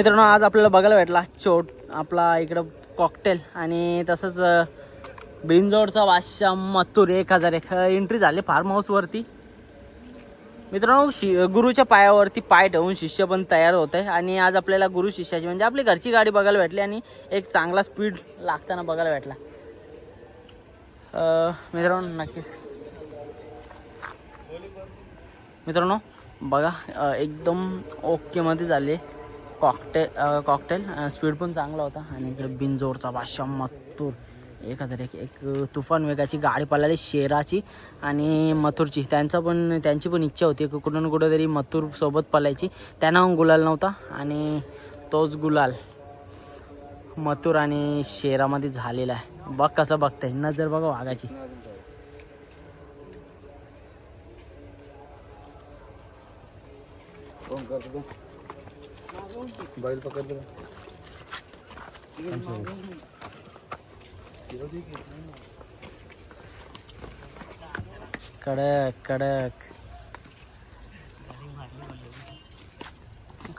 मित्रांनो आज आपल्याला बघायला भेटला चोट आपला इकडं कॉकटेल आणि तसंच बिंजोडचा बिनजोडचा बादशाह मथुर एक हजार एक. एंट्री झाली फार्म हाऊसवरती मित्रांनो शि गुरुच्या पायावरती पाय ठेवून शिष्य पण तयार होत आहे आणि आज आपल्याला गुरु शिष्याची म्हणजे आपली घरची गाडी बघायला भेटली आणि एक चांगला स्पीड लागताना बघायला भेटला. मित्रांनो नक्कीच. मित्रांनो बघा एकदम ओकेमध्ये झाले. कॉकटेल कॉकटेल स्पीड पण चांगला होता. आणि इकडे बिनजोडचा बादशाह मथुर एक हजार एक एक तुफान वेगाची गाडी पळाली शेराची आणि मथुरची. त्यांचा पण त्यांची पण इच्छा होती की कुठं ना तरी मथुर सोबत पळायची. त्यांना गुलाल नव्हता आणि तोच गुलाल मथुर आणि शेरामध्ये झालेला आहे. बघ कसं बघताय. नजर बघा वाघाची. बैल पकड कडक कडक।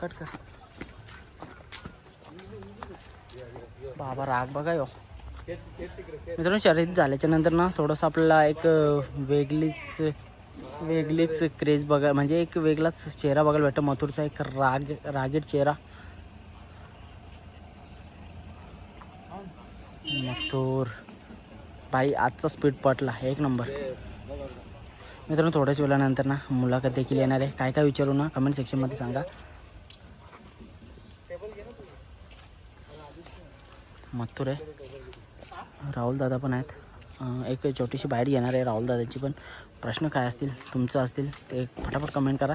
कट कर। बाबा राग बघा यो। मित्रांनो शर्यत झाल्याच्यानंतर ना थोडंसं आपल्याला एक वेगळीच वेगळीच क्रेज बघा म्हणजे एक वेगळाच चेहरा बघायला भेटतो. मथुरचा एक राग रागीट चेहरा. मथुर. भाई आजचा स्पीड पटला. एक नंबर मित्रांनो थोड्याच वेळानंतर ना मुलाखत देखील येणार आहे. काय काय विचारू ना कमेंट सेक्शनमध्ये सांगा. मथुर आहे. राहुल दादा पण आहेत. एक छोटीशी बाहेर येणार आहे राहुल दादाची पण. प्रश्न काय असतील? तुमचं असतील? ते फटाफट कमेंट करा.